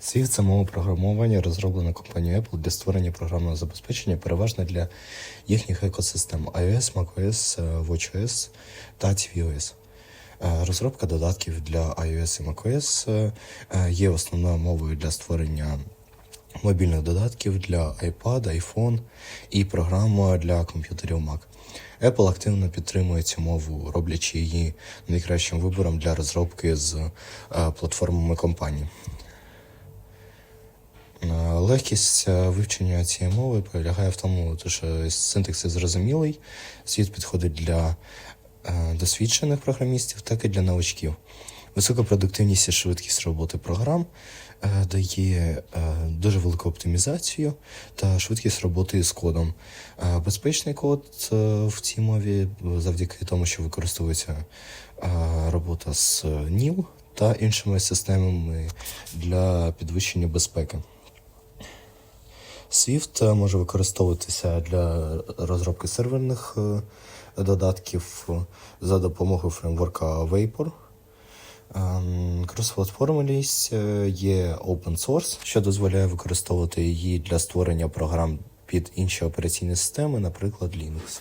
Swift – це мова програмування, розроблена компанією Apple для створення програмного забезпечення, переважно для їхніх екосистем iOS, macOS, е, watchOS та tvOS. Е, Розробка додатків для iOS і macOS е, є основною мовою для створення мобільних додатків для iPad, iPhone і програм для комп'ютерів Mac. Apple активно підтримує цю мову, роблячи її найкращим вибором для розробки з платформами компанії. Легкість вивчення цієї мови полягає в тому, що синтаксис зрозумілий, світ підходить для е, досвідчених програмістів, так і для новачків. Висока продуктивність і швидкість роботи програм е, дає е, дуже велику оптимізацію та швидкість роботи з кодом. Безпечний код в цій мові завдяки тому, що використовується робота з NIL та іншими системами для підвищення безпеки. Swift е, може використовуватися для розробки серверних е, додатків е, за допомогою фреймворка Vapor. Ем, Кросплатформеність е, є open source, що дозволяє використовувати її для створення програм під інші операційні системи, наприклад, Linux.